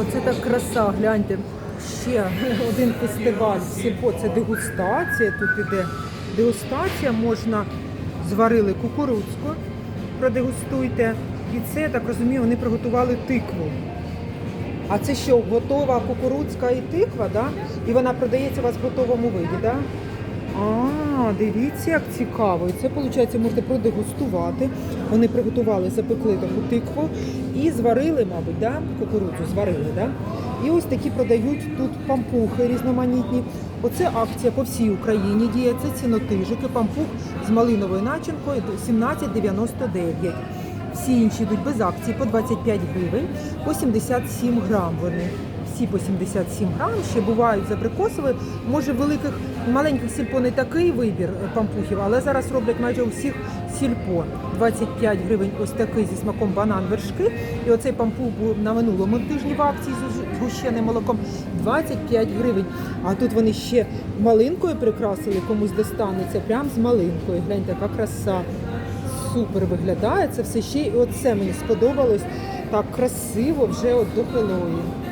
Оце так краса, гляньте. Ще один фестиваль. Сільпо, це дегустація. Тут іде дегустація, можна зварили кукурудзку, продегустуйте. І це, я так розумію, вони приготували тикву. А це що, готова кукурудзка і тиква, да? І вона продається у вас в готовому виді, так? да? Дивіться, як цікаво. І це, виходить, можете продегустувати. Вони приготували, запекли таку тикву і зварили, мабуть, да? кукурудзу зварили, да? І ось такі продають тут пампухи різноманітні. Оце акція по всій Україні діє. Це цінотижики, пампух з малиновою начинкою 17,99. Всі інші йдуть без акції по 25 гривень, по 77 грам вони. Всі по 77 грам, ще бувають з абрикосової. Може, великих, маленьких сільпо не такий вибір е, пампухів, але зараз роблять майже у всіх сільпо. 25 гривень ось такий зі смаком банан вершки. І оцей пампух був на минулому тижні в акції з згущеним молоком 25 гривень. А тут вони ще малинкою прикрасили, комусь достанеться, прям з малинкою. Гляньте, яка краса супер виглядає це все ще. І оце мені сподобалось так красиво вже от до Хеллоуін.